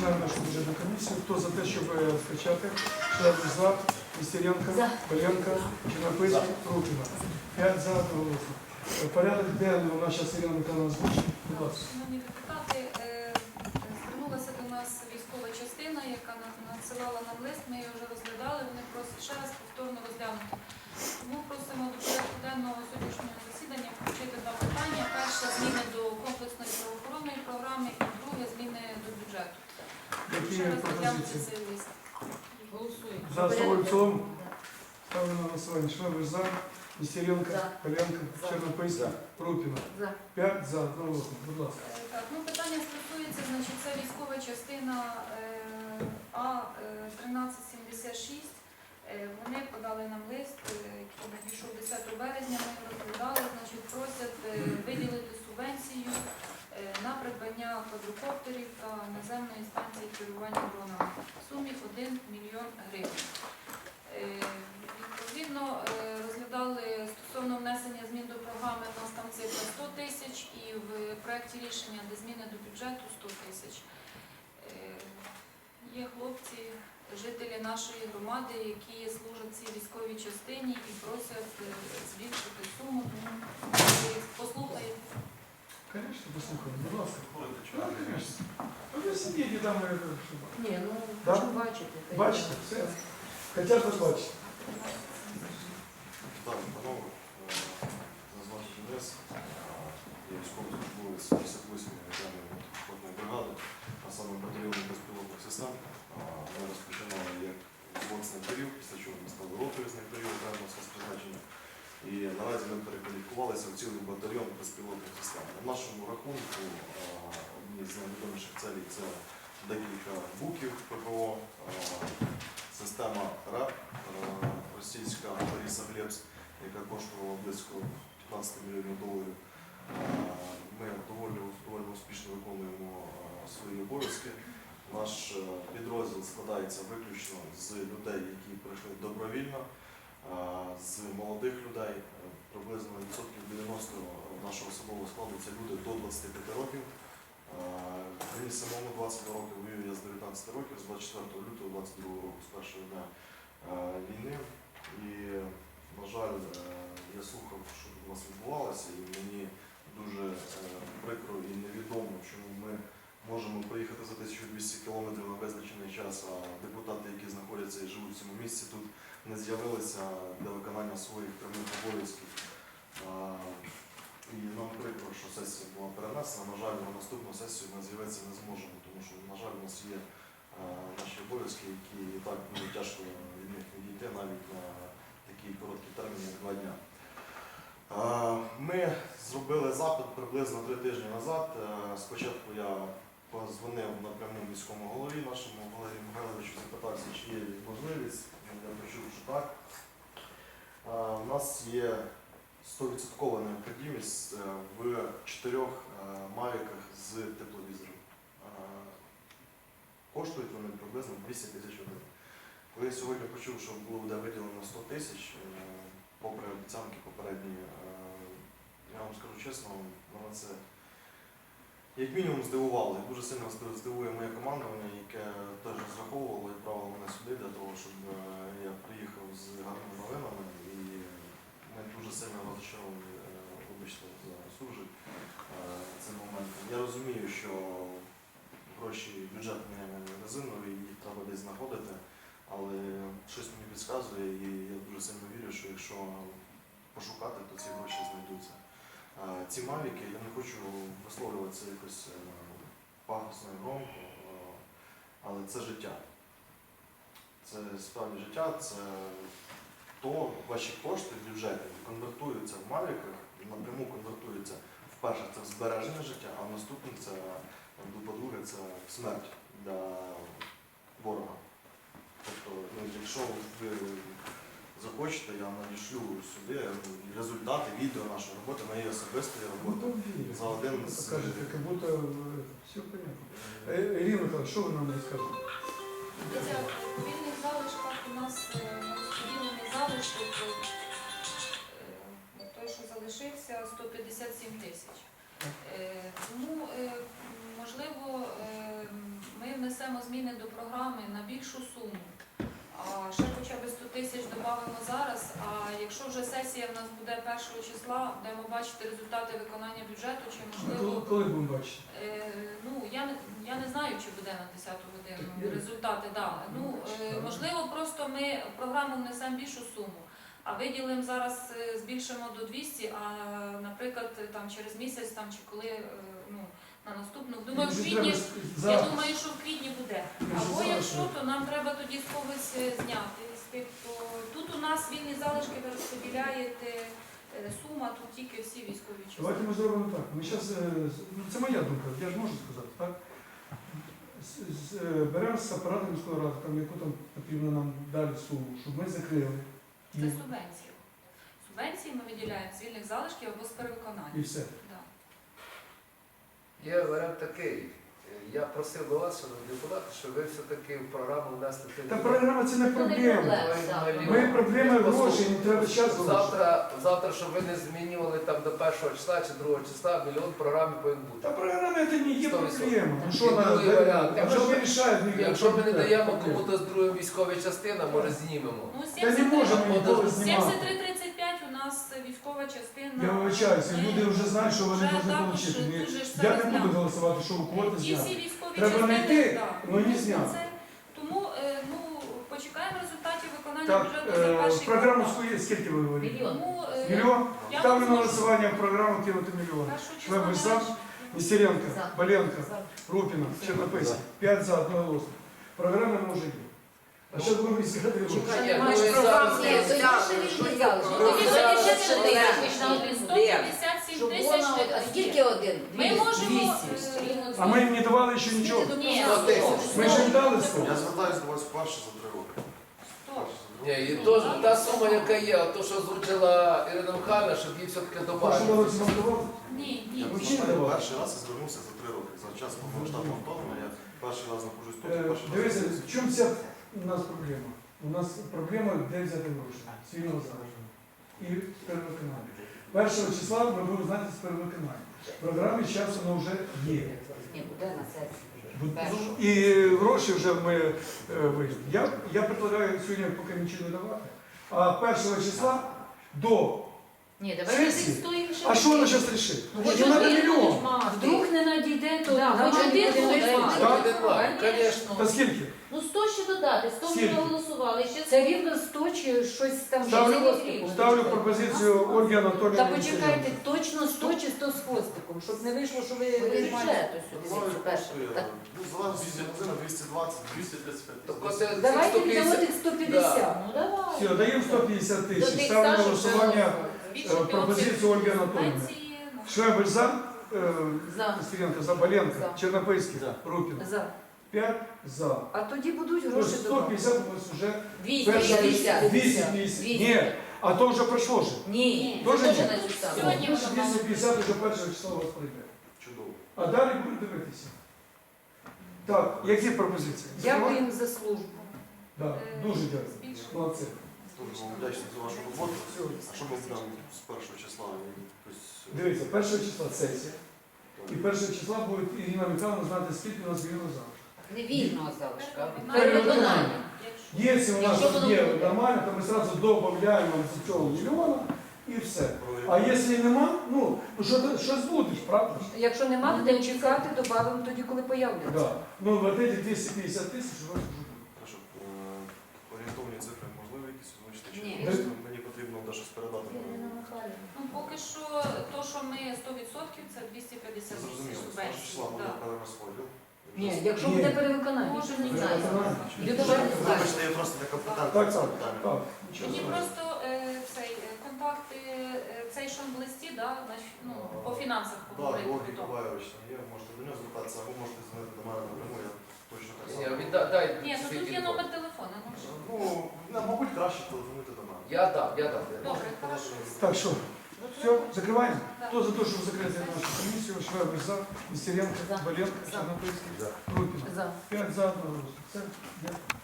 Починаємо нашу бюджетну комісію. Хто за те, щоб е, скачати? Шляпи за, Нестеренко, За. Поленко, Чернопильський, Рупіна. П'ять за голосу. Е, Порядок денний у нас зараз Ірина Михайловна озвучить. Будь ласка. Шановні депутати, е, звернулася до нас військова частина, яка на- надсилала нам лист, ми його вже розглядали, вони просять ще раз повторно розглянути. Тому просимо до порядку денного сьогоднішнього засідання включити два питання. Перше зміни до комплексної правоохоронної програми і друге зміни до бюджету. Які раз пропозиції? цей лист. Голосуємо. За основу в цілому? Ставлю на голосування. Шляпи за, Нестеренко, За. Поленко, За. Чернопильський, Рупіна. За. П'ять за одного. Будь ласка. Е, Так, ну питання стосується, значить, це військова частина е, А е, 1376. Е, Вони подали нам лист, е, який надійшов 10 березня, ми його розглядали, значить, просять е, виділити субвенцію на придбання квадрокоптерів та наземної станції керування дронами в сумі 1 мільйон гривень. Е, Відповідно, е, розглядали стосовно внесення змін до програми, у нас там цифра 100 тисяч, і в проєкті рішення, де зміни до бюджету 100 тисяч. Е, Є хлопці, жителі нашої громади, які служать цій військовій частині і просять е, збільшити суму, тому ви послухаєте. Конечно, послухаємо. Будь ласка. Конечно. Ну, ви сидіть і там. е, щоб- Ні, ну Да? хочу бачити. Бачите, все. Хоча б бачите. Так, панове, е, назвати НС, я військовослужбовець 58-ї окремої мотопіхотної бригади, а саме батальйону безпілотних систем. А, Ми розпочинали як взвод снайперів, після чого ми стали цілий батальйон безпілотних систем. На нашому рахунку одні з найвідоміших целей це декілька буків ППО, система РЕП, е, російська Лариса Глебс, яка коштувала близько 15 мільйонів доларів. Ми доволі, доволі успішно виконуємо свої обов'язки. Наш підрозділ складається виключно з людей, які прийшли добровільно, з молодих людей. Приблизно відсотків 90 нашого особового складу це люди до 25 років. Мені самому 22 роки воюю я з 19 років, з 24 лютого 22 року, з першого дня е, війни. І, на жаль, е, я слухав, що у нас відбувалося, і мені дуже е, прикро і невідомо, чому ми можемо приїхати за 1200 кілометрів на визначений час, а депутати, які знаходяться і живуть в цьому місці, тут не з'явилися для виконання своїх прямих обов'язків. І нам прикро, що сесія була перенесена. На жаль, на наступну сесію ми з'явитися не зможемо, тому що, на жаль, у нас є наші обов'язки, які і так дуже тяжко від них відійти навіть на такий короткий термін, як два дня. Ми зробили запит приблизно три тижні назад. Е, Спочатку я позвонив напряму міському голові нашому Валерію Михайловичу, запитався, чи є можливість. Я почув, що так. У нас є 100% необхідність е, в чотирьох е, мавіках з тепловізором. Коштують вони приблизно 200 тисяч гривень. Коли я сьогодні почув, що буде виділено 100 тисяч, е, попри обіцянки попередні, я вам скажу чесно, мене це як мінімум здивувало. І дуже сильно здивує моє командування, яке теж розраховувало і правило мене сюди для того, щоб е, я приїхав з гарними новинами. І ми дуже сильно розчаровані, е, вибачте, за сужик цим моментом. Я розумію, що гроші бюджетні резинові, їх треба десь знаходити, але щось мені підказує, і я дуже сильно вірю, що якщо пошукати, то ці гроші знайдуться. Ці мавіки, я не хочу висловлюватися якось е, пафосно і громко, е, але це життя. Це справді життя, це то ваші кошти бюджетні конвертуються в мавіках, напряму конвертуються вперше це в збереження життя, а в наступне це по-друге, це смерть для ворога. Тобто, ну, якщо ви захочете, я надішлю сюди ну, результати відео нашої роботи, моєї особистої роботи. Автомобілі. За один з- Покажете, как будто е, все понятно. Е, Ірина Михайловна, що ви нам розкажете? Дивіться, в вільних залишках у нас е, розподілений залишок, е, той, що залишився, 157 тисяч. Е, Тому, е, можливо, е, ми внесемо зміни до програми на більшу суму, ще хоча б 100 тисяч додамо зараз, а якщо вже сесія в нас буде 1 числа, будемо бачити результати виконання бюджету, чи можливо коли, будемо бачити? Е, Ну, я не, я не знаю, чи буде на 10 годину результати, да. Ну, е, можливо, просто ми в програму внесемо більшу суму, а виділимо зараз, е, збільшимо до 200, а, наприклад, там через місяць там, чи коли, ну, на наступну. Думаю, в квітні, я думаю, що в квітні буде. Мені Або зараз якщо, треба. то нам треба тоді з когось е, зняти з тих, хто тут у нас вільні залишки, ви розподіляєте е, сума, тут тільки всі військові частини. Давайте ми зробимо так. Ми зараз, ну це моя думка, я ж можу сказати, так? З- з- е, Беремо з апарату міської ради, там, яку там потрібно нам далі суму, щоб ми закрили. І, Це субвенції. Субвенції ми виділяємо з вільних залишків або з перевиконання. і все. Да. Є варіант такий. Я просив би вас, шановні депутати, щоб ви все-таки в програму внесли Та програма це не проблема. Ми проблеми грошей, не треба час. Завтра, завтра, щоб ви не змінювали там до першого числа чи другого числа, мільйон в програмі повинен бути. Та програма це не є Сто проблема. Ну що на Другий варіант. а що вирішають? Якщо ми не даємо кому-то з другої військової частини, може знімемо. Ну, Та не 73 можемо ніколи знімати. 7335 у нас військова частина. Я вибачаюся, люди вже знають, що вони вже повинні отримати. Я не буду голосувати, що у квоти зняти. військові Треба знайти, но не зняти. Тому е, ну, почекаємо результатів виконання Так, бюджету за е, перший програму квартал. скільки- ви говорите? Е, Мільйон? я Ставлю на голосування в програму кинути мільйон. за. нарешті. Нестеренко, Боленко, Рупіна, Чернописі. П'ять за одноголосно. Програма може є. А що ви сказати? Чекай, Ні, ну, маєш ви ні, то є ще вільні залишки. Тоді Зараз ще ще не не тисяч на один. 157 тисяч. а скільки один? Ми можемо... Е, А ми їм не давали ще нічого. Ні, Ми ж їм дали сто. Я звертаюся до вас вперше за три роки. Ні, і то, та сума, яка є, а то, що озвучила Ірина Михайловна, щоб їй все-таки давати. Ні, ні. Я Ну, перший раз я звернувся за три роки. За час повномасштабного вторгнення я перший раз знаходжусь тут, Е, перший раз. Дивіться, в чому вся у нас проблема? У нас проблема, де взяти гроші. цільного вільного. І перевиконання. Першого числа ми будемо знати з перевиконання. В програмі зараз воно вже є. Ні, буде на сесії. І гроші вже ми е, вийшли. Я, я предлагаю сьогодні поки нічого не давати. А першого числа до. Ні, Сесії? давайте стоїмо ще. А що воно зараз рішить? Ну, хоч треба один мільйон. будуть мати. Вдруг не надійде, то Да, хоч один буде мати. Так. Звісно. Та скільки? Ну 100 ще додати, 100 ми Скільки? проголосували, ще Це рівно 100 чи щось там Ставлю-. Ставлю пропозицію Ольги Анатоліївни. Та почекайте, точно 100 чи 100 з хвостиком, щоб не вийшло, що ви бюджету сюди, перше. Так. Ну, залежно від магазину 220, 235. Тобто це Давайте цих віддамо 150. тих 150. Ну давай. Все, даємо 150 До тисяч. тих Ставлю на стажів голосування пропозицію Ольги ну, Швебель за, е, За. Стрінка, Заболенко, За. Чернопильський, Рупін. За. 5 за. А тоді будуть гроші добавити. 150 у нас вже 250. 250. Ні, а то вже пройшло ж. Ні, Тоже ні? Сьогодні воно 250 вже першого числа у вас прийде. Чудово. А далі будемо дивитися. Так, які пропозиції? Дякуємо за службу. Да, Е, дуже дякую. Молодці. Дуже вам вдячний за вашу роботу. А що ми будемо з першого числа? Тобто, Дивіться, першого числа сесія. І першого числа буде Ірина Михайловна знати, скільки у нас вільного залишку. Не вільного залишка, а Перевиконання. Якщо- Якщо у нас воно є буде. нормально, то ми одразу додаємо з цього мільйона і все. А якщо нема, ну, ну що ти- щось будеш, правда? ж? Якщо нема, будемо чекати, додамо тоді, коли появляться. Да. Ну, вот эти 250 тисяч у вас вже буде. Хорошо. Е, Орієнтовні цифри можливо якісь озвучити? Чи Ні. просто мені потрібно буде щось передати? Ну, поки що, то, що ми 100%, це 250 тисяч Зрозуміло. З субвенцій. числа буде да. перерозподіл. Ні, якщо Ні. буде перевиконання. Може, Не знаю. знаю. Вибачте, я просто не компетентний. Так, в цьому так, так. Мені просто е, цей е, контакти, е, цей що в листі, да, наш- ну, по фінансах Так, поговорити. Георгій потім. Там є, можете до нього звертатися, або можете дзвонити до мене напряму, я точно так Ні, само. Ні, ну тут є номер телефону. ну. Ну, мабуть, краще телефонуйте до мене. Я дам. я дам. Добре, хорошо. Так, що, все, закриваємо? Кто Хто за те, щоб закрити нашу комісію? Швебер за, Нестеренко, Валенко, За. Рупін. За. 5 за, одного. Все, дякую.